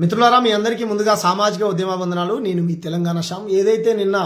మిత్రులారా మీ అందరికీ ముందుగా సామాజిక ఉద్యమ వందనాలు నేను మీ తెలంగాణ శ్యామ్. ఏదైతే నిన్న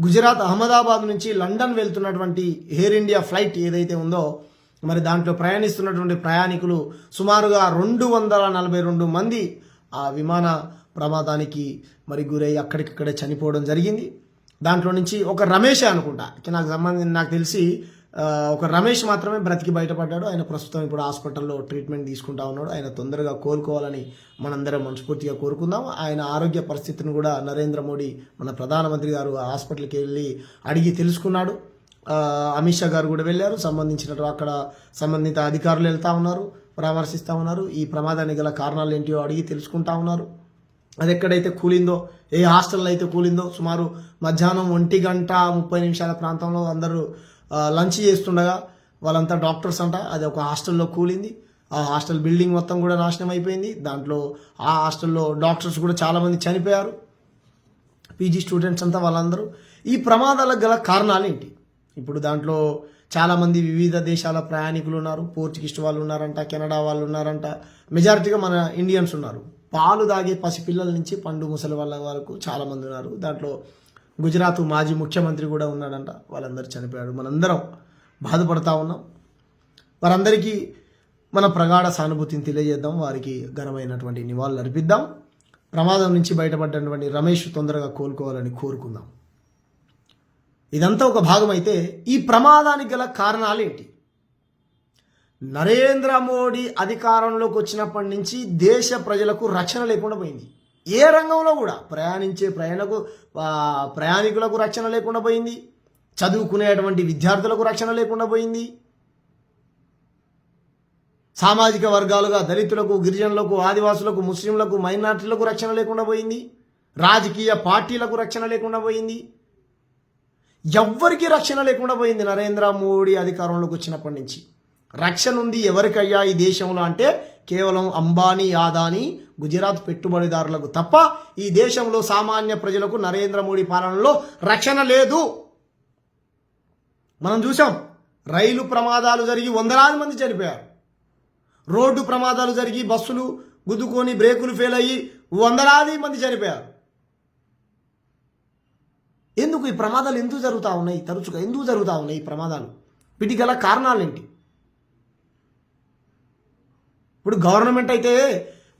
గుజరాత్ అహ్మదాబాద్ నుంచి లండన్ వెళ్తున్నటువంటి ఎయిర్ ఇండియా ఫ్లైట్ ఏదైతే ఉందో మరి దాంట్లో ప్రయాణిస్తున్నటువంటి ప్రయాణికులు సుమారుగా రెండు వందల నలభై రెండు మంది ఆ విమాన ప్రమాదానికి మరి గురై అక్కడికక్కడే చనిపోవడం జరిగింది. దాంట్లో నుంచి ఒక రమేష్ అనుకుంటా. నాకు సంబంధించి నాకు తెలిసి ఒక రమేష్ మాత్రమే బ్రతికి బయటపడ్డాడు. ఆయన ప్రస్తుతం ఇప్పుడు హాస్పిటల్లో ట్రీట్మెంట్ తీసుకుంటా ఉన్నాడు. ఆయన తొందరగా కోలుకోవాలని మనందరం మనస్ఫూర్తిగా కోరుకుందాం. ఆయన ఆరోగ్య పరిస్థితిని కూడా నరేంద్ర మోడీ మన ప్రధానమంత్రి గారు ఆ హాస్పిటల్కి వెళ్ళి అడిగి తెలుసుకున్నాడు. అమిత్ షా గారు కూడా వెళ్ళారు. సంబంధించినట్టు అక్కడ సంబంధిత అధికారులు వెళ్తా ఉన్నారు పరామర్శిస్తూ ఉన్నారు. ఈ ప్రమాదానికి గల కారణాలు ఏంటియో అడిగి తెలుసుకుంటా ఉన్నారు. అది ఎక్కడైతే కూలిందో ఏ హాస్టల్లో అయితే కూలిందో సుమారు మధ్యాహ్నం ఒంటి గంట ముప్పై నిమిషాల ప్రాంతంలో అందరూ లంచ్ చేస్తుండగా వాళ్ళంతా డాక్టర్స్ అంట అది ఒక హాస్టల్లో కూలింది. ఆ హాస్టల్ బిల్డింగ్ మొత్తం కూడా నాశనం అయిపోయింది. దాంట్లో ఆ హాస్టల్లో డాక్టర్స్ కూడా చాలామంది చనిపోయారు. పీజీ స్టూడెంట్స్ అంతా వాళ్ళందరూ. ఈ ప్రమాదాలకు గల కారణాలు ఏంటి? ఇప్పుడు దాంట్లో చాలామంది వివిధ దేశాల ప్రయాణికులు ఉన్నారు. పోర్చుగీస్ వాళ్ళు ఉన్నారంట కెనడా వాళ్ళు ఉన్నారంట. మెజారిటీగా మన ఇండియన్స్ ఉన్నారు. పాలు తాగే పసిపిల్లల నుంచి పండు ముసలి వాళ్ళ వరకు చాలామంది ఉన్నారు. దాంట్లో గుజరాత్ మాజీ ముఖ్యమంత్రి కూడా ఉన్నాడంట. వాళ్ళందరూ చనిపోయారు. మనందరం బాధపడతా ఉన్నాం. వారందరికీ మన ప్రగాఢ సానుభూతిని తెలియజేద్దాం. వారికి ఘనమైనటువంటి నివాళులు అర్పిద్దాం. ప్రమాదం నుంచి బయటపడ్డటువంటి రమేష్ తొందరగా కోలుకోవాలని కోరుకుందాం. ఇదంతా ఒక భాగమైతే ఈ ప్రమాదానికి గల కారణాలు ఏంటి నరేంద్ర మోడీ అధికారంలోకి వచ్చినప్పటి నుంచి దేశ ప్రజలకు రక్షణ లేకుండా పోయింది. ఏ రంగంలో కూడా ప్రయాణించే ప్రయాణకు ప్రయాణికులకు రక్షణ లేకుండా పోయింది. చదువుకునేటువంటి విద్యార్థులకు రక్షణ లేకుండా పోయింది. సామాజిక వర్గాలుగా దళితులకు గిరిజనులకు ఆదివాసులకు ముస్లింలకు మైనార్టీలకు రక్షణ లేకుండా పోయింది. రాజకీయ పార్టీలకు రక్షణ లేకుండా పోయింది. ఎవ్వరికీ రక్షణ లేకుండా పోయింది నరేంద్ర మోడీ అధికారంలోకి వచ్చినప్పటి నుంచి. రక్షణ ఉంది ఎవరికయ్యా ఈ దేశంలో అంటే కేవలం అంబానీ ఆదానీ గుజరాత్ పెట్టుబడిదారులకు తప్ప ఈ దేశంలో సామాన్య ప్రజలకు నరేంద్ర మోడీ పాలనలో రక్షణ లేదు. మనం చూసాం రైలు ప్రమాదాలు జరిగి వందలాది మంది చనిపోయారు. రోడ్డు ప్రమాదాలు జరిగి బస్సులు గుద్దుకొని బ్రేకులు ఫెయిల్ అయ్యి వందలాది మంది చనిపోయారు. ఎందుకు ఈ ప్రమాదాలు ఎందుకు జరుగుతూ ఉన్నాయి? తరచుగా ఎందుకు జరుగుతూ ఉన్నాయి ఈ ప్రమాదాలు? వీటి గల కారణాలు ఏంటి? ఇప్పుడు గవర్నమెంట్ అయితే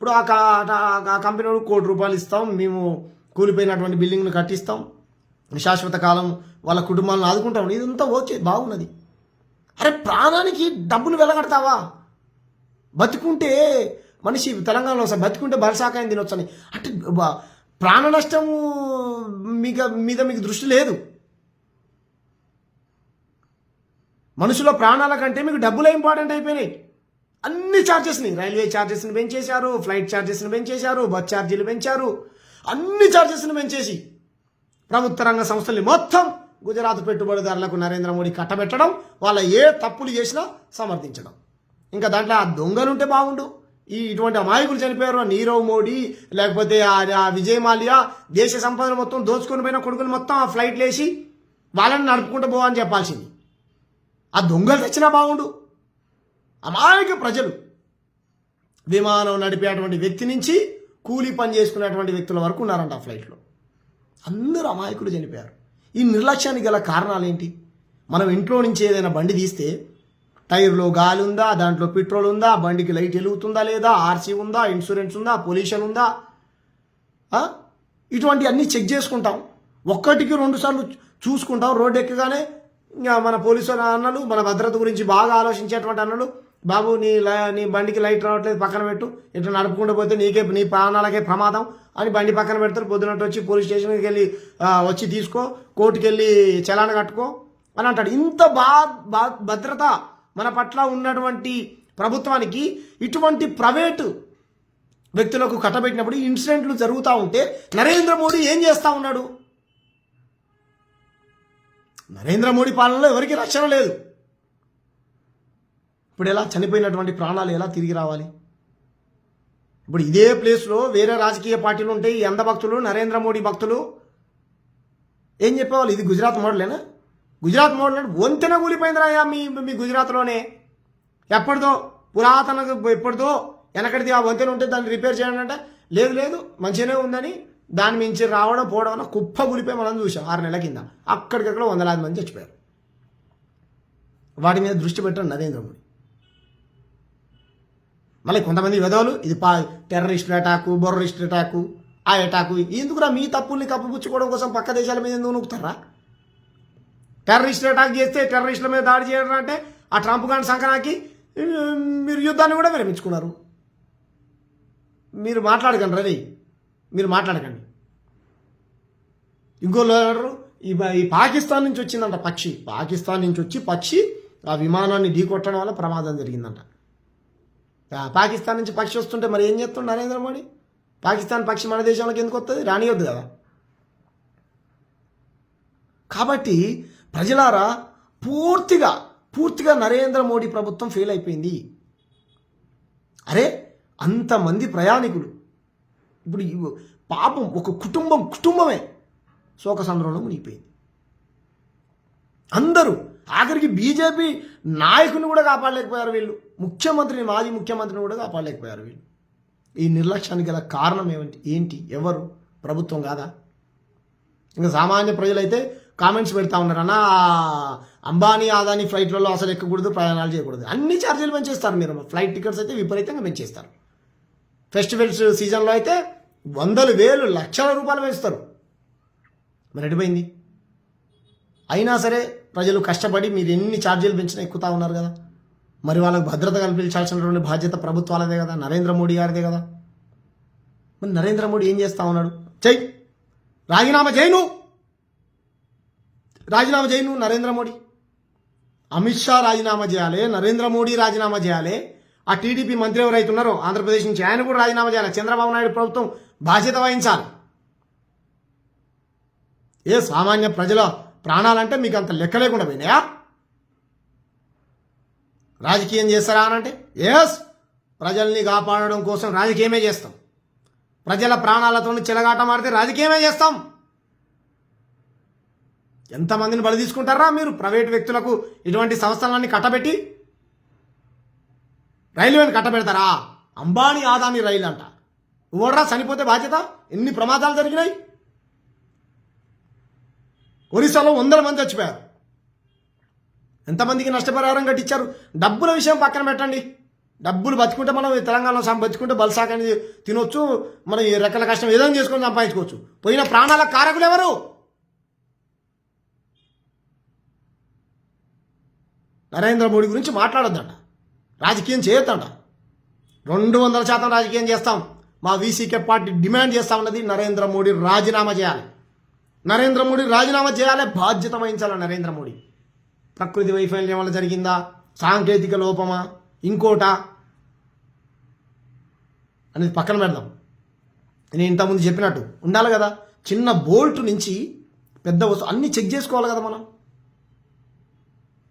ఇప్పుడు ఆ కా- కంపెనీ వాడు కోటి రూపాయలు ఇస్తాం. మేము కూలిపోయినటువంటి బిల్డింగ్ను కట్టిస్తాం. శాశ్వత కాలం వాళ్ళ కుటుంబాలను ఆదుకుంటాం. ఇదంతా ఓకే బాగున్నది. అరే ప్రాణానికి డబ్బులు వెలగడతావా? బతుకుంటే మనిషి తెలంగాణలో సార్ బతుకుంటే భరసాకాయం తినొచ్చని. అంటే ప్రాణ నష్టం మీకు మీద మీకు దృష్టి లేదు. మనుషుల ప్రాణాల కంటే మీకు డబ్బులే ఇంపార్టెంట్ అయిపోయినాయి. అన్ని ఛార్జెస్ని రైల్వే ఛార్జెస్ని పెంచేశారు ఫ్లైట్ ఛార్జెస్ని పెంచేశారు బస్ ఛార్జీలు పెంచారు. అన్ని ఛార్జెస్ని పెంచేసి ప్రభుత్వ రంగ సంస్థల్ని మొత్తం గుజరాత్ పెట్టుబడిదారులకు నరేంద్ర మోడీ కట్టబెట్టడం వాళ్ళ ఏ తప్పులు చేసినా సమర్థించడం. ఇంకా దాంట్లో ఆ దొంగలుంటే బాగుండు. ఈ ఇటువంటి అమాయకులు చనిపోయారు నీరవ్ మోడీ లేకపోతే ఆ విజయ్ మాల్యా దేశ సంపదను మొత్తం దోచుకొని పోయిన కొడుకులు మొత్తం ఆ ఫ్లైట్లు వేసి వాళ్ళని నడుపుకుంటూ పోవని చెప్పాల్సింది. ఆ దొంగలు తెచ్చినా బాగుండు. అమాయక ప్రజలు విమానం నడిపేటువంటి వ్యక్తి నుంచి కూలీ పని చేసుకునేటువంటి వ్యక్తుల వరకు ఉన్నారంట ఆ ఫ్లైట్లో అందరూ అమాయకులు చనిపోయారు. ఈ నిర్లక్ష్యానికి గల కారణాలు ఏంటి? మనం ఇంట్లో నుంచి ఏదైనా బండి తీస్తే టైర్లో గాలి ఉందా? దాంట్లో పెట్రోల్ ఉందా? బండికి లైట్ వెలుగుతుందా లేదా? ఆర్సీ ఉందా? ఇన్సూరెన్స్ ఉందా? పొల్యూషన్ ఉందా? ఇటువంటి అన్నీ చెక్ చేసుకుంటాం. ఒక్కటికి రెండు సార్లు చూసుకుంటాం. రోడ్డు ఎక్కగానే ఇంకా మన పోలీసు అన్నలు మన భద్రత గురించి బాగా ఆలోచించేటువంటి అన్నలు బాబు నీ నీ బండికి లైట్ రావట్లేదు పక్కన పెట్టు. ఇట్లా నడుపుకుంటూ పోతే నీకే నీ ప్రాణాలకే ప్రమాదం అని బండి పక్కన పెడతారు. పొద్దునట్టు వచ్చి పోలీస్ స్టేషన్కి వెళ్ళి వచ్చి తీసుకో. కోర్టుకి వెళ్ళి చలాన కట్టుకో అని అంటాడు. ఇంత బా భద్రత మన పట్ల ఉన్నటువంటి ప్రభుత్వానికి ఇటువంటి ప్రైవేటు వ్యక్తులకు కట్టబెట్టినప్పుడు ఇన్సిడెంట్లు జరుగుతూ ఉంటే నరేంద్ర మోడీ ఏం చేస్తూ ఉన్నాడు? నరేంద్ర మోడీ పాలనలో ఎవరికి రక్షణ లేదు. ఇప్పుడు ఎలా చనిపోయినటువంటి ప్రాణాలు ఎలా తిరిగి రావాలి? ఇప్పుడు ఇదే ప్లేస్లో వేరే రాజకీయ పార్టీలు ఉంటాయి ఈ అంధ భక్తులు నరేంద్ర మోడీ భక్తులు. ఏం చెప్పేవాళ్ళు? ఇది గుజరాత్ మోడలేనా? గుజరాత్ మోడల్ అంటే వంతెన కూలిపోయిందిరాయా మీ మీ గుజరాత్లోనే. ఎప్పటిదో పురాతన ఎప్పటిదో వెనకటిది ఆ వంతెన ఉంటే దాన్ని రిపేర్ చేయాలంటే అంటే లేదు లేదు మంచిగానే ఉందని దాని మించి రావడం పోవడం వల్ల కుప్ప గులిపోయి మనం చూసాం ఆరు నెలల కింద. అక్కడికక్కడ వందలాది మంది చచ్చిపోయారు. వాటి మీద దృష్టి పెట్టడం నరేంద్ర మోడీ. మళ్ళీ కొంతమంది విధవులు ఇది పా టెర్రరిస్ట్ అటాకు బొర్రరిస్ట్ అటాకు ఆ అటాకు ఎందుకురా మీ తప్పుల్ని కప్పుపుచ్చుకోవడం కోసం పక్క దేశాల మీద ఎందుకు నొక్కుతారా టెర్రరిస్టులు అటాక్ చేస్తే టెర్రరిస్టుల మీద దాడి చేయడం అంటే ఆ ట్రంప్ గాని సంక్రాంతికి మీరు యుద్ధాన్ని కూడా విరమించుకున్నారు. మీరు మాట్లాడకండి రవి. మీరు మాట్లాడకండి. ఇంకోళ్ళు ఈ పాకిస్తాన్ నుంచి వచ్చిందంట పక్షి. పాకిస్తాన్ నుంచి వచ్చి పక్షి ఆ విమానాన్ని ఢీకొట్టడం వల్ల ప్రమాదం జరిగిందంట. పాకిస్తాన్ నుంచి పక్షి వస్తుంటే మరి ఏం చేస్తుండ నరేంద్ర మోడీ? పాకిస్తాన్ పక్షి మన దేశంలోకి ఎందుకు వస్తుంది రానియొద్దు కదా. కాబట్టి ప్రజలారా పూర్తిగా పూర్తిగా నరేంద్ర మోడీ ప్రభుత్వం ఫెయిల్ అయిపోయింది. అరే అంతమంది ప్రయాణికులు. ఇప్పుడు పాపం ఒక కుటుంబం కుటుంబమే శోకసంద్రంలో మునిగిపోయింది. అందరూ ఆఖరికి బీజేపీ నాయకుని కూడా కాపాడలేకపోయారు వీళ్ళు. ముఖ్యమంత్రిని మాజీ ముఖ్యమంత్రిని కూడా కాపాడలేకపోయారు వీళ్ళు. ఈ నిర్లక్ష్యానికి గల కారణం ఏమిటి ఏంటి? ఎవరు? ప్రభుత్వం కాదా? ఇంకా సామాన్య ప్రజలైతే కామెంట్స్ పెడతా ఉన్నారు. అన్న అంబానీ ఆదాని ఫ్లైట్లలో అసలు ఎక్కకూడదు ప్రయాణాలు చేయకూడదు. అన్ని ఛార్జీలు పెంచేస్తారు మీరు. ఫ్లైట్ టికెట్స్ అయితే విపరీతంగా పెంచేస్తారు. ఫెస్టివల్స్ సీజన్లో అయితే వందలు వేలు లక్షల రూపాయలు పెంచుతారు. మరి ఎడిపోయింది అయినా సరే ప్రజలు కష్టపడి మీరు ఎన్ని ఛార్జీలు పెంచినా ఎక్కుతా ఉన్నారు కదా. మరి వాళ్ళకి భద్రత కల్పించాల్సినటువంటి బాధ్యత ప్రభుత్వాలదే కదా నరేంద్ర మోడీ గారిదే కదా. మరి నరేంద్ర మోడీ ఏం చేస్తా ఉన్నాడు? జై! రాజీనామా చేయను రాజీనామా చేయను నరేంద్ర మోడీ. అమిత్ షా రాజీనామా చేయాలి నరేంద్ర మోడీ రాజీనామా చేయాలి. ఆ టీడీపీ మంత్రి ఎవరైతే ఉన్నారో ఆంధ్రప్రదేశ్ నుంచి ఆయన కూడా రాజీనామా చేయాలి. చంద్రబాబు నాయుడు ప్రభుత్వం బాధ్యత వహించాలి. ఏ సామాన్య ప్రజల ప్రాణాలంటే మీకు అంత లెక్క లేకుండా పోయినాయా? రాజకీయం చేస్తారా అనంటే ఎస్ ప్రజల్ని కాపాడడం కోసం రాజకీయమే చేస్తాం. ప్రజల ప్రాణాలతో చిలగాట మారితే రాజకీయమే చేస్తాం. ఎంతమందిని బలి తీసుకుంటారా మీరు? ప్రైవేట్ వ్యక్తులకు ఇటువంటి సంస్థలన్నీ కట్టబెట్టి రైల్వేని కట్టబెడతారా? అంబానీ ఆదాని రైలు అంట. ఓడరా చనిపోతే బాధ్యత? ఎన్ని ప్రమాదాలు జరిగినాయి? ఒరిస్సాలో వందల మంది చచ్చిపోయారు. ఎంతమందికి నష్టపరిహారం కట్టించారు? డబ్బుల విషయం పక్కన పెట్టండి. డబ్బులు బతుకుంటే మనం తెలంగాణలో సం బతుకుంటే బలసాకని తినొచ్చు మనం ఈ రెక్కల కష్టం ఏదైనా చేసుకొని సంపాదించుకోవచ్చు. పోయిన ప్రాణాల కారకులు ఎవరు? నరేంద్ర మోడీ గురించి మాట్లాడొద్దంట. రాజకీయం చేయొద్దంట. రెండు వందల శాతం రాజకీయం చేస్తాం. మా వీసీకే పార్టీ డిమాండ్ చేస్తా ఉన్నది నరేంద్ర మోడీ రాజీనామా చేయాలి. నరేంద్ర మోడీ రాజీనామా చేయాలి బాధ్యత వహించాలి నరేంద్ర మోడీ. ప్రకృతి వైఫల్యం వల్ల జరిగిందా? సాంకేతిక లోపమా? ఇంకోటా? అనేది పక్కన పెడదాం. నేను ఇంతకుముందు చెప్పినట్టు ఉండాలి కదా? చిన్న బోల్ట్ నుంచి పెద్ద వస్తువు అన్నీ చెక్ చేసుకోవాలి కదా మనం.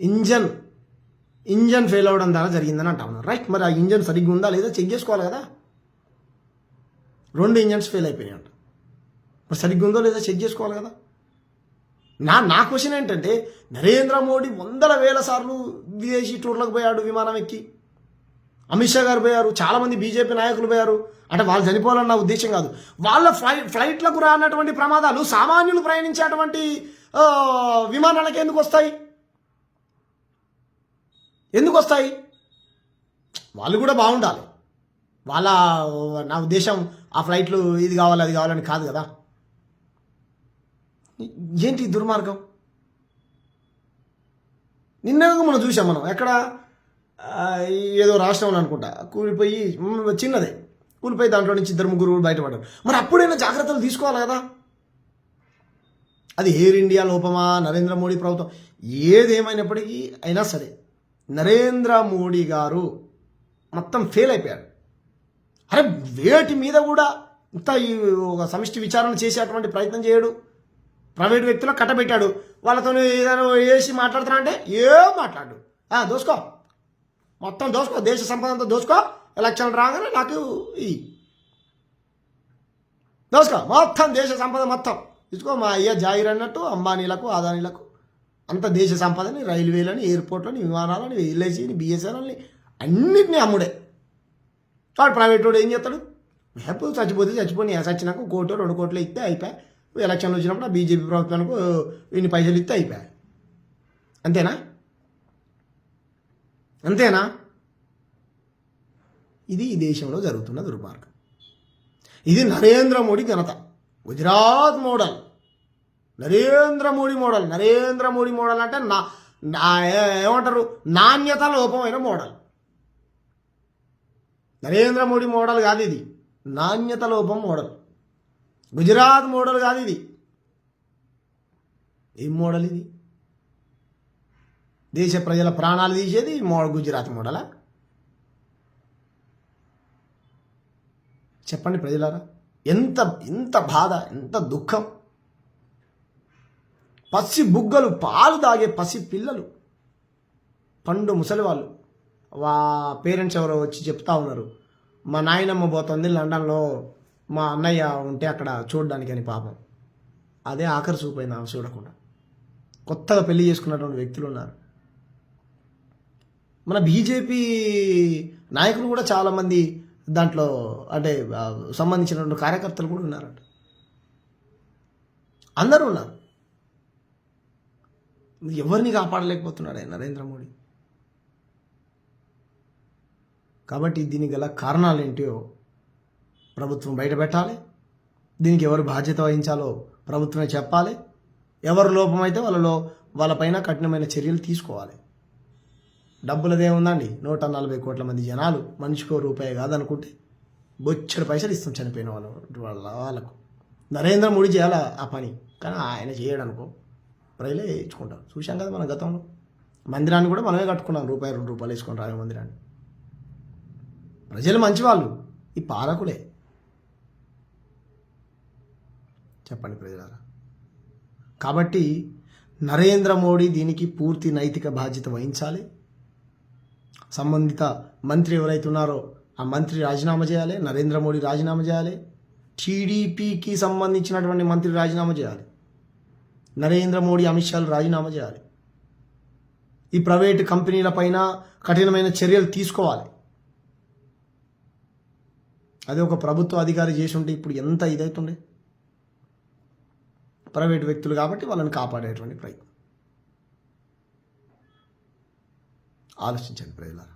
ఇంజన్ ఇంజన్ ఫెయిల్ అవ్వడం ద్వారా జరిగిందని అంటాం రైట్ మరి ఆ ఇంజన్ సరిగ్గా ఉందా లేదా చెక్ చేసుకోవాలి కదా? రెండు ఇంజన్స్ ఫెయిల్ అయిపోయినాయి అంట మరి సరిగ్గా ఉందో లేదా చెక్ చేసుకోవాలి కదా? నా నా క్వశ్చన్ ఏంటంటే నరేంద్ర మోడీ వందల వేల సార్లు విదేశీ టూర్లకు పోయాడు విమానం ఎక్కి. అమిత్ షా గారు పోయారు చాలామంది బీజేపీ నాయకులు పోయారు. అంటే వాళ్ళు చనిపోవాలన్న ఉద్దేశం కాదు. వాళ్ళ ఫ్లై ఫ్లైట్లకు రానటువంటి ప్రమాదాలు సామాన్యులు ప్రయాణించేటువంటి విమానాలకు ఎందుకు వస్తాయి? ఎందుకు వస్తాయి? వాళ్ళు కూడా బాగుండాలి. వాళ్ళ నా ఉద్దేశం ఆ ఫ్లైట్లు ఇది కావాలి అది కావాలని కాదు కదా. ఏంటి దుర్మార్గం? నిన్న మనం చూసాం మనం? ఎక్కడ? ఏదో రాష్ట్రంలో అనుకుంటా. కూలిపోయి చిన్నదే. కూలిపోయి దాంట్లో నుంచి ఇద్దరు ముగ్గురు బయటపడ్డారు. మరి అప్పుడైనా జాగ్రత్తలు తీసుకోవాలి కదా? అది ఎయిర్ ఇండియా లోపమా నరేంద్ర మోడీ ప్రభుత్వం? ఏదేమైనప్పటికీ అయినా సరే నరేంద్ర మోడీ గారు మొత్తం ఫెయిల్ అయిపోయారు. అరే వేటి మీద కూడా ఇంత ఈ ఒక సమిష్టి విచారణ చేసేటువంటి ప్రయత్నం చేయడు. ప్రైవేట్ వ్యక్తిలో కట్టబెట్టాడు. వాళ్ళతో ఏదైనా వేసి మాట్లాడుతున్నా అంటే ఏం మాట్లాడు. దోసుకో. మొత్తం దోసుకో. దేశ సంపద అంతా దోసుకో. ఎలక్షన్ రాగానే నాకు ఈ దోసుకో. మొత్తం దేశ సంపద మొత్తం. ఇసుకో మా అయ్య జాయిర్ అన్నట్టు అంబానీలకు ఆదానీలకు అంత దేశ సంపదని రైల్వేలని ఎయిర్పోర్ట్లని విమానాలని ఎల్ఐసిని బిఎస్ఎన్ఎల్ని అన్నిటినీ అమ్ముడే. వాడు ప్రైవేట్ వాడు ఏం చేస్తాడు? రేపు చచ్చిపోతే చచ్చిపోయి చచ్చినాక కోటి రెండు కోట్లు ఇస్తే అయిపోయి. ఎలక్షన్లు వచ్చినప్పుడు ఆ బీజేపీ ప్రభుత్వానికి ఇన్ని పైసలు ఇస్తే అయిపోయాయి. అంతేనా? అంతేనా? ఇది ఈ దేశంలో జరుగుతున్న దుర్మార్గం. ఇది నరేంద్ర మోడీ ఘనత. Gujarat model. Narendra Modi model. Narendra Modi model అంటే నా నా- ఏమంటారు? నాణ్యత లోపమైన మోడల్. నరేంద్ర మోడీ మోడల్ కాదు ఇది. నాణ్యత లోపం మోడల్. గుజరాత్ మోడల్ కాదు ఇది. ఏం మోడల్ ఇది? దేశ ప్రజల ప్రాణాలు తీసేది మో గుజరాత్ మోడలా? చెప్పండి ప్రజలారా. ఎంత ఎంత బాధ ఎంత దుఃఖం. పసి బుగ్గలు పాలు తాగే పసి పిల్లలు. పండు ముసలి వాళ్ళు. వా పేరెంట్స్ ఎవరో వచ్చి చెప్తా ఉన్నారు. మా నాయనమ్మ పోతుంది లండన్లో. మా అన్నయ్య ఉంటే అక్కడ చూడడానికి అని పాపం. అదే ఆఖరి చూపోయింది ఆమె చూడకుండా. కొత్తగా పెళ్ళి చేసుకున్నటువంటి వ్యక్తులు ఉన్నారు. మన బీజేపీ నాయకులు కూడా చాలామంది దాంట్లో అంటే సంబంధించినటువంటి కార్యకర్తలు కూడా ఉన్నారంట. అందరూ ఉన్నారు. ఎవరిని కాపాడలేకపోతున్నాడు నరేంద్ర మోడీ. కాబట్టి దీనికి గల కారణాలు ఏంటో ప్రభుత్వం బయట పెట్టాలి దీనికి ఎవరు బాధ్యత వహించాలో ప్రభుత్వమే చెప్పాలి. ఎవరు లోపమైతే వాళ్ళలో వాళ్ళపైన కఠినమైన చర్యలు తీసుకోవాలి. డబ్బులదే ఉందండి. నూట నలభై కోట్ల మంది జనాలు మనిషికో రూపాయి కాదనుకుంటే బొచ్చడి పైసలు ఇస్తాం చనిపోయిన వాళ్ళ వాళ్ళ వాళ్ళకు. నరేంద్ర మోడీ చేయాలి ఆ పని? కానీ ఆయన చేయడు అనుకో ప్రజలే వేయించుకుంటారు. చూశాం కదా మన గతంలో. మందిరాన్ని కూడా మనమే కట్టుకున్నాం. రూపాయి రెండు రూపాయలు వేసుకుని రామ మందిరాన్ని. ప్రజలు మంచివాళ్ళు. ఈ పాలకులే. చెప్పండి ప్రజలారా. కాబట్టి నరేంద్ర మోడీ దీనికి పూర్తి నైతిక బాధ్యత వహించాలి. సంబంధిత మంత్రి ఎవరైతే ఉన్నారో ఆ మంత్రి రాజీనామా చేయాలి నరేంద్ర మోడీ రాజీనామా చేయాలి టీడీపీకి సంబంధించినటువంటి మంత్రి రాజీనామా చేయాలి నరేంద్ర మోడీ అమిత్ షాలు రాజీనామా చేయాలి. ఈ ప్రైవేటు కంపెనీల పైన కఠినమైన చర్యలు తీసుకోవాలి. అదే ఒక ప్రభుత్వ అధికారి చేసి ఉంటే ఇప్పుడు ఎంత ఇదవుతుండే ప్రైవేట్ వ్యక్తులు కాబట్టి వాళ్ళని కాపాడేటువంటి ప్రయత్నం. ఆలోచించండి ప్రజలారా